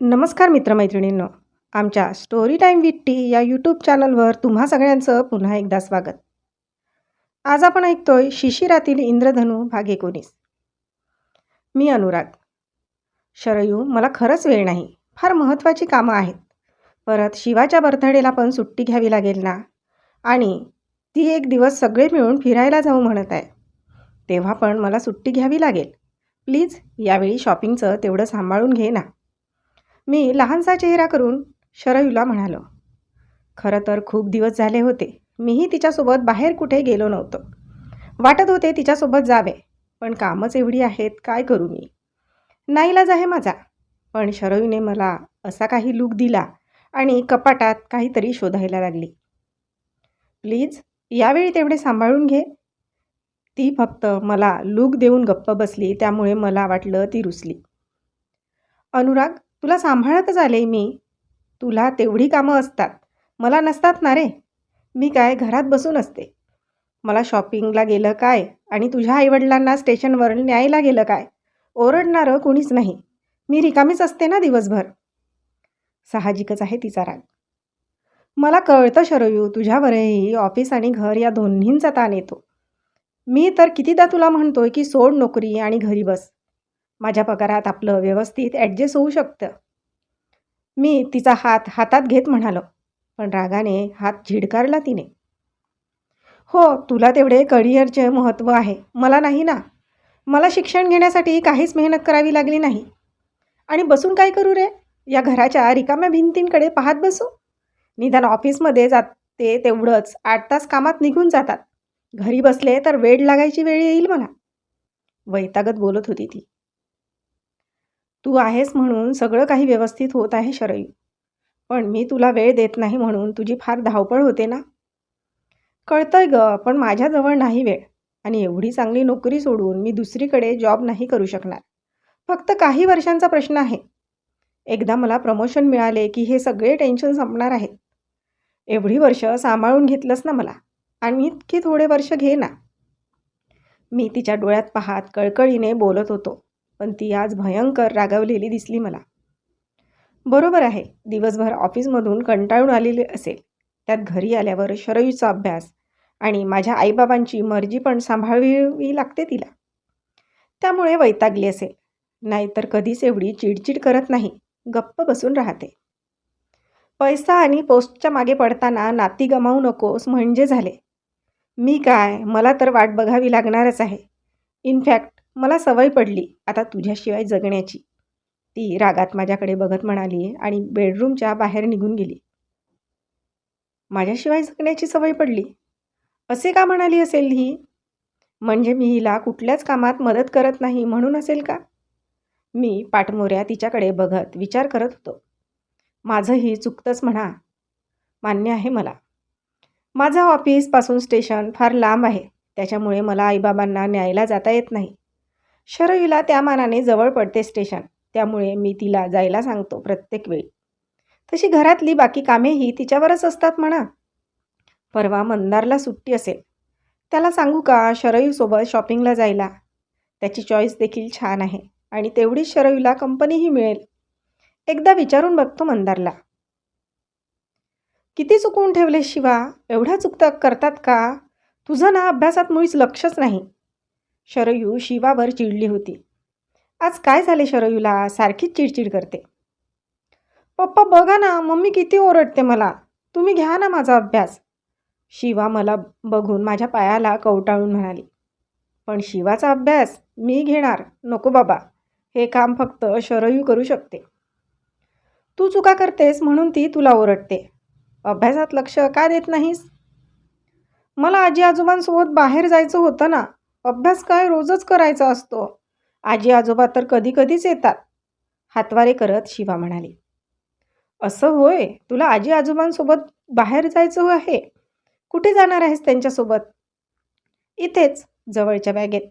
नमस्कार मित्रमैत्रिणींनो. आमच्या स्टोरी टाईम विथ टी या यूट्यूब चॅनलवर तुम्हा सगळ्यांचं पुन्हा एकदा स्वागत. आज आपण ऐकतोय शिशिरातील इंद्रधनू भाग एकोणीस. मी अनुराग. शरयू मला खरंच वेळ नाही. फार महत्त्वाची कामं आहेत. परत शिवाच्या बर्थडेला पण सुट्टी घ्यावी लागेल ना? आणि ती एक दिवस सगळे मिळून फिरायला जाऊ म्हणत आहे. तेव्हा पण मला सुट्टी घ्यावी लागेल. प्लीज यावेळी शॉपिंगचं तेवढं सांभाळून घे ना. मी लहानसा चेहरा करून शरयूला म्हणालो खरं तर खूप दिवस झाले होते. मीही तिच्यासोबत बाहेर कुठे गेलो नव्हतो. वाटत होते तिच्यासोबत जावे पण कामच एवढी आहेत काय करू मी? नाईलाज आहे माझा. पण शरयूने मला असा काही लूक दिला आणि कपाटात काहीतरी शोधायला लागली. प्लीज यावेळी तेवढे सांभाळून घे. ती फक्त मला लूक देऊन गप्प बसली त्यामुळे मला वाटलं ती रुसली. अनुराग तुला सांभाळतच आले मी. तुला तेवढी कामं असतात. मला नसतात ना रे. मी काय घरात बसून असते. मला शॉपिंगला गेलं काय? आणि तुझ्या आईवडिलांना स्टेशनवर न्यायला गेलं काय? ओरडणारं कोणीच नाही. मी रिकामीच असते ना दिवसभर. साहजिकच आहे तिचा राग. मला कळतं शरयू तुझ्यावरही ऑफिस आणि घर या दोन्हींचा ताण येतो. मी तर कितीदा तुला म्हणतोय की सोड नोकरी आणि घरी बस. माझ्या पगारात आपलं व्यवस्थित ॲडजस्ट होऊ शकतं. मी तिचा हात हातात घेत म्हणालो पण रागाने हात झिडकारला तिने. हो तुला तेवढे करिअरचे महत्त्व आहे. मला नाही ना. मला शिक्षण घेण्यासाठी काहीच मेहनत करावी लागली नाही. आणि बसून काय करू रे? या घराच्या रिकाम्या भिंतींकडे पाहत बसू? निदान ऑफिसमध्ये जाते तेवढंच आठ तास कामात निघून जातात. घरी बसले तर वेळ लागायची वेळ येईल मला. वैतागत बोलत होती ती. तू आहेस म्हणून सगळं काही व्यवस्थित होत आहे शरयू. पण मी तुला वेळ देत नाही म्हणून तुझी फार धावपळ होते ना? कळतंय ग पण माझ्याजवळ नाही वेळ. आणि एवढी चांगली नोकरी सोडून मी दुसरीकडे जॉब नाही करू शकणार. फक्त काही वर्षांचा प्रश्न आहे. एकदा मला प्रमोशन मिळाले की हे सगळे टेन्शन संपणार आहेत. एवढी वर्ष सांभाळून घेतलंस ना मला? आणि इतकी थोडे वर्ष घे ना. मी तिच्या डोळ्यात पाहात कळकळीने बोलत होतो. पण ती आज भयंकर रागावलेली दिसली मला. बरोबर आहे दिवसभर ऑफिसमधून कंटाळून आलेली असेल. त्यात घरी आल्यावर शरयूचा अभ्यास आणि माझ्या आईबाबांची मर्जी पण सांभाळावी लागते तिला. त्यामुळे वैतागली असेल. नाहीतर कधीच एवढी चिडचिड करत नाही गप्प बसून राहते. पैसा आणि पोस्टच्या मागे पडताना नाती गमावू नकोस म्हणजे झाले. मी काय मला तर वाट बघावी लागणारच आहे. इनफॅक्ट मला सवय पडली आता तुझ्याशिवाय जगण्याची. ती रागात माझ्याकडे बघत म्हणाली आणि बेडरूमच्या बाहेर निघून गेली. माझ्याशिवाय जगण्याची सवय पडली? असे का म्हणाली असेल ही? म्हणजे मी हिला कुठल्याच कामात मदत करत नाही म्हणून असेल का? मी पाठमोऱ्या तिच्याकडे बघत विचार करत होतो. माझंही चुकतंच म्हणा. मान्य आहे मला. माझं ऑफिसपासून स्टेशन फार लांब आहे. त्याच्यामुळे मला आईबाबांना न्यायला जाता येत नाही. शरयूला त्या मानाने जवळ पडते स्टेशन. त्यामुळे मी तिला जायला सांगतो प्रत्येक वेळी. तशी घरातली बाकी कामेही तिच्यावरच असतात म्हणा. परवा मंदारला सुट्टी असेल. त्याला सांगू का शरयूसोबत शॉपिंगला जायला? त्याची चॉईस देखील छान आहे आणि तेवढीच शरयूला कंपनीही मिळेल. एकदा विचारून बघतो मंदारला. किती चुकवून ठेवले शिवा? एवढा चुकता करतात का? तुझं ना अभ्यासात मुळीच लक्षच नाही. शरयू शिवावर चिडली होती. आज काय झाले शरयूला? सारखीच चिडचिड करते. पप्पा बघा ना मम्मी किती ओरडते मला. तुम्ही घ्या ना माझा अभ्यास. शिवा मला बघून माझ्या पायाला कवटाळून म्हणाली. पण शिवाचा अभ्यास मी घेणार. नको बाबा. हे काम फक्त शरयू करू शकते. तू चुका करतेस म्हणून ती तुला ओरडते. अभ्यासात लक्ष का देत नाहीस? मला आजी आजोबांसोबत बाहेर जायचं होतं ना. अभ्यास काय रोजच करायचा असतो. आजी आजोबा तर कधी कधीच येतात. हातवारे करत शिवा म्हणाली. असं होय तुला आजी आजोबांसोबत बाहेर जायचं आहे. कुठे जाणार आहेस त्यांच्यासोबत? इथेच जवळच्या बॅगेत.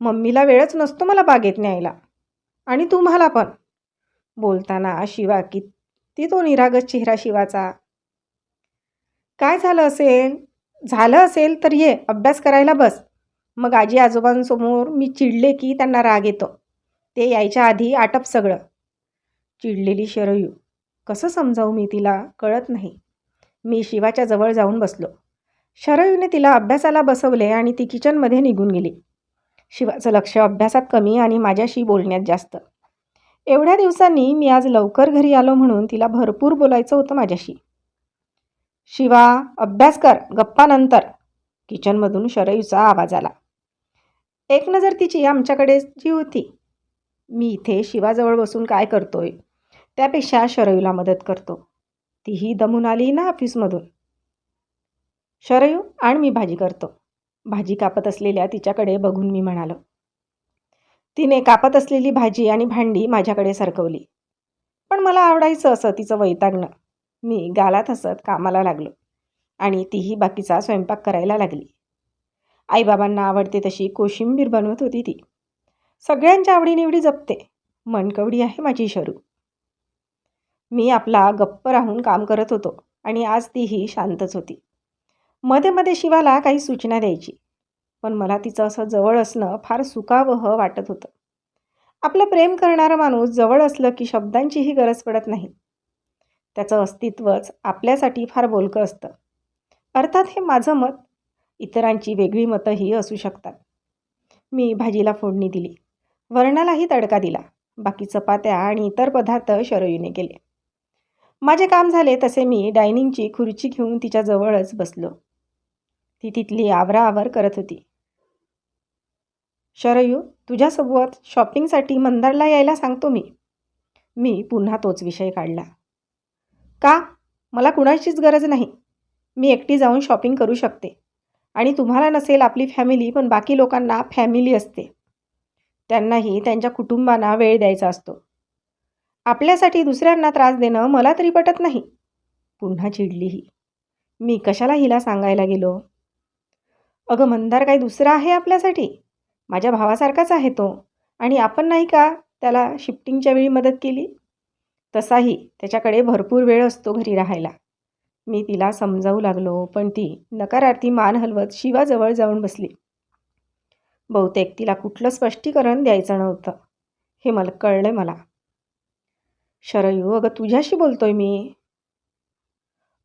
मम्मीला वेळच नसतो मला बागेत न्यायला. आणि तुम्हाला पण. बोलताना शिवा किती तो निरागस चेहरा शिवाचा. काय झालं असेल? झालं असेल तर ये अभ्यास करायला बस. मग आजी आजोबांसमोर मी चिडले की त्यांना राग येतो. ते यायच्या आधी आटप सगळं. चिडलेली शरयू. कसं समजावू मी तिला? कळत नाही. मी शिवाच्या जवळ जाऊन बसलो. शरयूने तिला अभ्यासाला बसवले आणि ती किचनमध्ये निघून गेली. शिवाचं लक्ष अभ्यासात कमी आणि माझ्याशी बोलण्यात जास्त. एवढ्या दिवसांनी मी आज लवकर घरी आलो म्हणून तिला भरपूर बोलायचं होतं माझ्याशी. शिवा अभ्यास कर. गप्पानंतर किचनमधून शरयूचा आवाज आला. एक नजर तिची आमच्याकडे जी होती. मी इथे शिवाजवळ बसून काय करतोय? त्यापेक्षा शरयूला मदत करतो. तीही दमून आली ना ऑफिसमधून? शरयू आणि मी भाजी करतो. भाजी कापत असलेल्या तिच्याकडे बघून मी म्हणालो. तिने कापत असलेली भाजी आणि भांडी माझ्याकडे सरकवली. पण मला आवडायचं असं तिचं वैतागणं. मी गालात हसत कामाला लागलो आणि तीही बाकीचा स्वयंपाक करायला लागली. आईबाबांना आवडते तशी कोशिंबीर बनवत होती ती. सगळ्यांच्या आवडीनिवडी जपते. मनकवडी आहे माझी शरू. मी आपला गप्प राहून काम करत होतो आणि आज तीही शांतच होती. मध्ये मध्ये शिवाला काही सूचना द्यायची. पण मला तिचं असं जवळ असणं फार सुकावह वाटत होतं. आपलं प्रेम करणारा माणूस जवळ असलं की शब्दांचीही गरज पडत नाही. त्याचं अस्तित्वच आपल्यासाठी फार बोलकं असतं. अर्थात हे माझं मत इतरांची वेगळी मतंही असू शकतात. मी भाजीला फोडणी दिली. वरणालाही तडका दिला. बाकी चपात्या आणि इतर पदार्थ शरयूने केले माझे काम झाले तसे मी डायनिंगची खुर्ची घेऊन तिच्याजवळच बसलो. ती तिथली आवराआवर करत होती. शरयू तुझ्यासोबत शॉपिंगसाठी मंदारला यायला सांगतो मी. मी पुन्हा तोच विषय काढला. का? मला कुणाचीच गरज नाही. मी एकटी जाऊन शॉपिंग करू शकते. आणि तुम्हाला नसेल आपली फॅमिली पण बाकी लोकांना फॅमिली असते. त्यांनाही त्यांच्या कुटुंबांना वेळ द्यायचा असतो. आपल्यासाठी दुसऱ्यांना त्रास देणं मला तरी पटत नाही. पुन्हा चिडलीही मी कशाला हिला सांगायला गेलो? अगं मंदार काही दुसरा आहे आपल्यासाठी? माझ्या भावासारखाच आहे तो. आणि आपण नाही का त्याला शिफ्टिंगच्या वेळी मदत केली? तसाही त्याच्याकडे भरपूर वेळ असतो घरी राहायला. मी तिला समजावू लागलो पण ती नकारार्थी मान हलवत शिवाजवळ जाऊन बसली. बहुतेक तिला कुठलं स्पष्टीकरण द्यायचं नव्हतं. हे मला कळलं मला. शरयू अगं तुझ्याशी बोलतोय मी.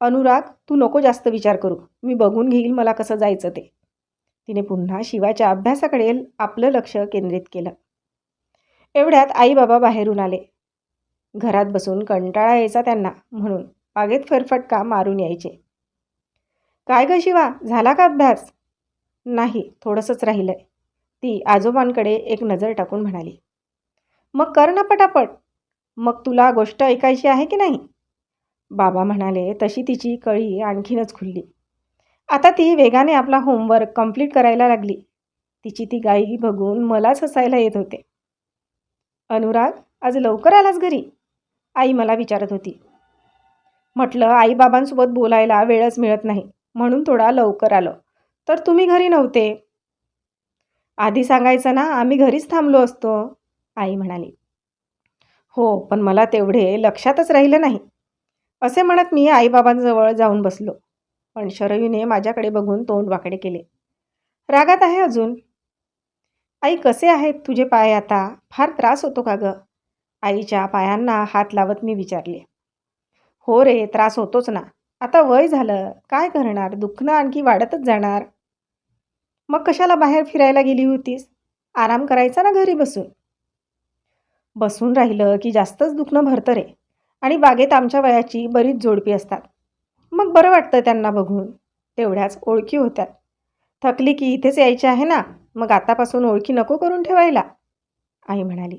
अनुराग तू नको जास्त विचार करू. मी बघून घेईल मला कसं जायचं ते. तिने पुन्हा शिवाच्या अभ्यासाकडे आपलं लक्ष केंद्रित केलं. एवढ्यात आई बाबा बाहेरून आले. घरात बसून कंटाळा यायचा त्यांना म्हणून. बागेत फेरफटका मारून यायचे. काय ग शिवा झाला का अभ्यास? नाही थोडंसंच राहिलं आहे ती आजोबांकडे एक नजर टाकून म्हणाली. मग कर ना पटापट. मग तुला गोष्ट ऐकायची आहे की नाही? बाबा म्हणाले तशी तिची कळी आणखीनच खुलली. आता ती वेगाने आपला होमवर्क कंप्लीट करायला लागली. तिची ती गाई बघून मलाच हसायला येत होते. अनुराग आज लवकर आलास घरी? आई मला विचारत होती. म्हटलं आईबाबांसोबत बोलायला वेळच मिळत नाही. म्हणून थोडा लवकर आलो. तर तुम्ही घरी नव्हते? आधी सांगायचं ना आम्ही घरीच थांबलो असतो. आई म्हणाली. हो पण मला तेवढे लक्षातच राहिलं नाही. असे म्हणत मी आईबाबांजवळ जाऊन बसलो. पण शरयूने माझ्याकडे बघून तोंड वाकडे केले. रागात आहे अजून? आई कसे आहेत तुझे पाय आता? फार त्रास होतो का गं? आईच्या पायांना हात लावत मी विचारले. हो रे त्रास होतोच ना. आता वय झालं काय करणार? दुखणं आणखी वाढतच जाणार. मग कशाला बाहेर फिरायला गेली होतीस? आराम करायचा ना घरी बसून? बसून राहिलं की जास्तच दुखणं भरतं रे. आणि बागेत आमच्या वयाची बरीच जोडपी असतात. मग बरं वाटतं त्यांना बघून. तेवढ्याच ओळखी होत्यात. थकली की इथेच यायची आहे ना? मग आतापासून ओळखी नको करून ठेवायला. आई म्हणाली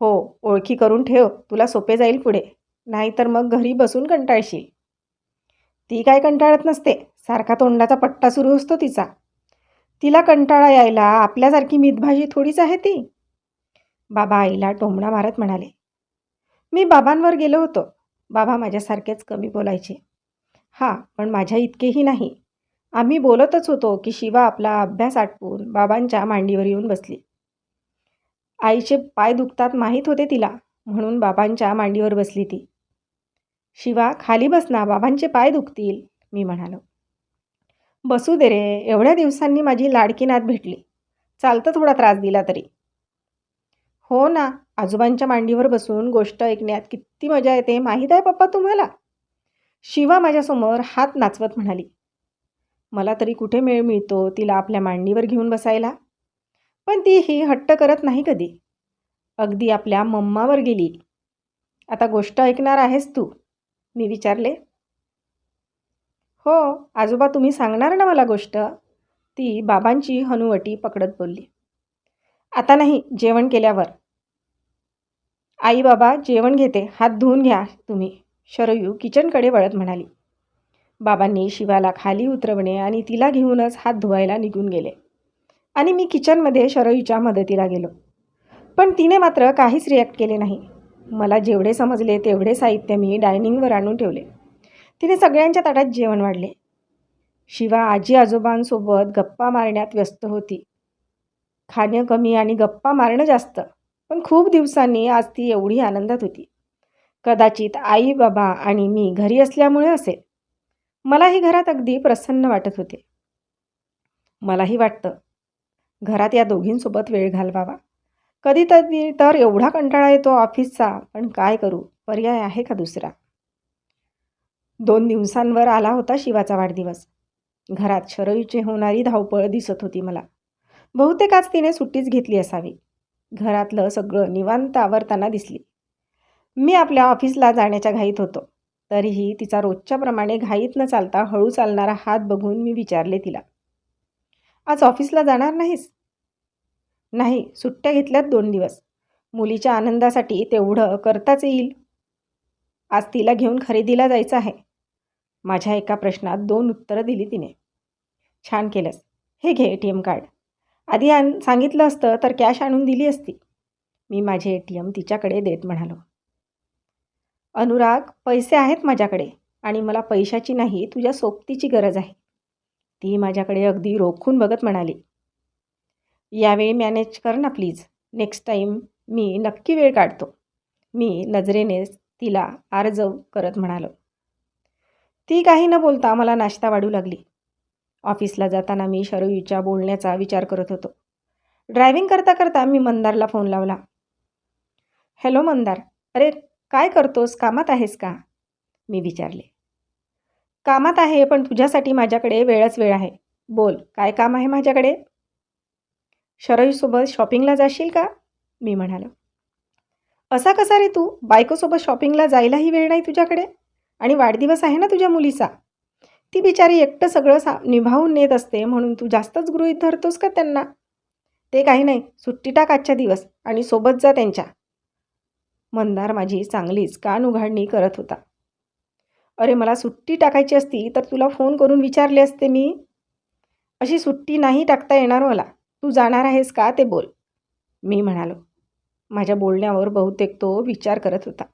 हो ओळखी करून ठेव. तुला सोपे जाईल पुढे. नाहीतर मग घरी बसून कंटाळशील. ती काय कंटाळत नसते. सारखा तोंडाचा पट्टा सुरू असतो तिचा. तिला कंटाळा यायला आपल्यासारखी मितभाजी थोडीच आहे ती. बाबा आईला टोमणा मारत म्हणाले. मी बाबांवर गेलो होतो. बाबा माझ्यासारखेच कमी बोलायचे. हां पण माझ्या इतकेही नाही. आम्ही बोलतच होतो की शिवा आपला अभ्यास आटपून बाबांच्या मांडीवर येऊन बसली. आईचे पाय दुखतात माहीत होते तिला म्हणून बाबांच्या मांडीवर बसली ती. शिवा खाली बस ना बाबांचे पाय दुखतील मी म्हणालो. बसू दे रे एवढ्या दिवसांनी माझी लाडकी नात भेटली. चालतं थोडा त्रास दिला तरी. हो ना आजोबांच्या मांडीवर बसून गोष्ट ऐकण्यात किती मजा येते माहीत आहे पप्पा तुम्हाला? शिवा माझ्यासमोर हात नाचवत म्हणाली. मला तरी कुठे मेळ मिळतो तिला आपल्या मांडीवर घेऊन बसायला? पण ती ही हट्ट करत नाही कधी. अगदी आपल्या मम्मावर गेली. आता गोष्ट ऐकणार आहेस तू. मी विचारले. हो आजोबा तुम्ही सांगणार ना मला गोष्ट? ती बाबांची हनुवटी पकडत बोलली. आता नाही जेवण केल्यावर. आई बाबा जेवण घेते हात धुवून घ्या तुम्ही शरयू किचनकडे वळत म्हणाली. बाबांनी शिवाला खाली उतरवणे आणि तिला घेऊनच हात धुवायला निघून गेले. आणि मी किचनमध्ये शरयूच्या मदतीला गेलो. पण तिने मात्र काहीच रिॲक्ट केले नाही. मला जेवढे समजले तेवढे साहित्य मी डायनिंगवर आणून ठेवले. तिने सगळ्यांच्या ताटात जेवण वाढले. शिवा आजी आजोबांसोबत गप्पा मारण्यात व्यस्त होती. खाणं कमी आणि गप्पा मारणं जास्त पण खूप दिवसांनी आज ती एवढी आनंदात होती. कदाचित आई बाबा आणि मी घरी असल्यामुळे असेल. मलाही घरात अगदी प्रसन्न वाटत होते. मलाही वाटतं घरात या दोघींसोबत वेळ घालवावा. कधीतरी तर एवढा कंटाळा येतो ऑफिसचा पण काय करू? पर्याय आहे का दुसरा? दोन दिवसांवर आला होता शिवाचा वाढदिवस. घरात शरयूची होणारी धावपळ दिसत होती मला. बहुतेक आज तिने सुट्टीच घेतली असावी. घरातलं सगळं निवांत आवरताना दिसली. मी आपल्या ऑफिसला जाण्याच्या घाईत होतो. तरीही तिचा रोजच्याप्रमाणे घाईत न चालता हळू चालणारा हात बघून मी विचारले तिला. आज ऑफिसला जाणार नाहीस? नाही सुट्ट्या घेतल्यात दोन दिवस. मुलीच्या आनंदासाठी तेवढं करताच येईल. आज तिला घेऊन खरेदीला जायचं आहे. माझ्या एका प्रश्नात दोन उत्तरं दिली तिने. छान केलंस. हे घे ए टी एम कार्ड. आधी आण सांगितलं असतं तर कॅश आणून दिली असती. मी माझे ए टी एम तिच्याकडे देत म्हणालो. अनुराग पैसे आहेत माझ्याकडे आणि मला पैशाची नाही तुझ्या सोबतीची गरज आहे. ती माझ्याकडे अगदी रोखून बघत म्हणाली. यावेळी मॅनेज कर ना प्लीज नेक्स्ट टाईम मी नक्की वेळ काढतो. मी नजरेने तिला आरजव करत म्हणालो. ती काही न बोलता मला नाश्ता वाढू लागली. ऑफिसला जाताना मी शरयूच्या बोलण्याचा विचार करत होतो. ड्रायव्हिंग करता करता मी मंदारला फोन लावला. हॅलो मंदार. अरे काय करतोस? कामात आहेस का? मी विचारले. कामात आहे पण तुझ्यासाठी माझ्याकडे वेळच वेळ आहे. बोल काय काम आहे माझ्याकडे? शरयूसोबत शॉपिंगला जाशील का? मी म्हणालो. असा कसा रे तू? बायकोसोबत शॉपिंगला जायलाही वेळ नाही तुझ्याकडे? आणि वाढदिवस आहे ना तुझ्या मुलीचा? ती बिचारी एकटं सगळं सा निभावून नेत असते म्हणून तू जास्तच गृहीत धरतोस का त्यांना? ते काही नाही. सुट्टी टाक आजच्या दिवस आणि सोबत जा त्यांच्या. मंदार माझी चांगलीच कान उघाडणी करत होता. अरे मला सुट्टी टाकायची असती तर तुला फोन करून विचारले असते मी? अशी सुट्टी नाही टाकता येणार मला. तू जाणार आहेस का ते बोल. मी म्हणालो. माझ्या बोलण्यावर बहुतेक तो विचार करत होता.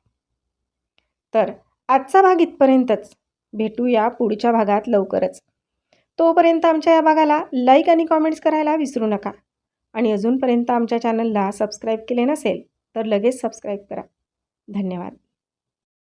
तर आजचा भाग इथपर्यंतच. भेटूया पुढच्या भागात लवकरच. तोपर्यंत आमच्या या भागाला लाईक आणि कॉमेंट्स करायला विसरू नका. आणि अजूनपर्यंत आमच्या चॅनलला सबस्क्राईब केले नसेल तर लगेच सबस्क्राईब करा. धन्यवाद.